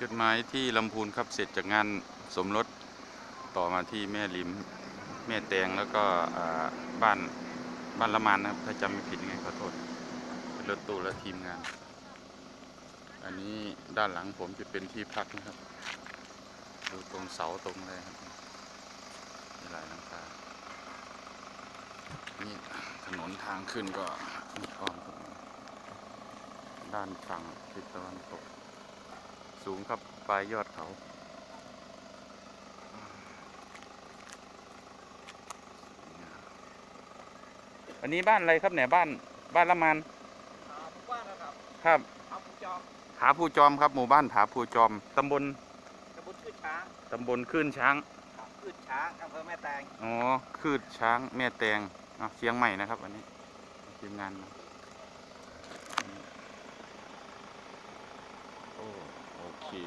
จดหมายที่ลำพูนครับเสร็จจากงานสมรสต่อมาที่แม่ริมแม่แตงแล้วก็บ้านบ้านละมานนะครับถ้าจำไม่ผิดยังไงขอโทษเป็นรถตู้และทีมงาน อันนี้ด้านหลังผมจะเป็นที่พักนะครับดูตรงเสาตรงเลยครับมีหลายหลังคานี่ถนนทางขึ้นก็มีอ้อมด้านฝั่งทิศตะวันตก สูงครับปลายยอดเขา อันนี้บ้านอะไรครับเนี่ยบ้านบ้านละมานอ่าผมว่านะครับครับเอาผู้จองผาภูจอมครับหมู่บ้านผาภูจอมตำบลตำบลขึ้นช้างตำบลขึ้นช้างครับขึ้นช้างอำเภอแม่แตงอ๋อคืดช้างแม่แตงอะเชียงใหม่นะครับ อันนี้ทีมงาน ที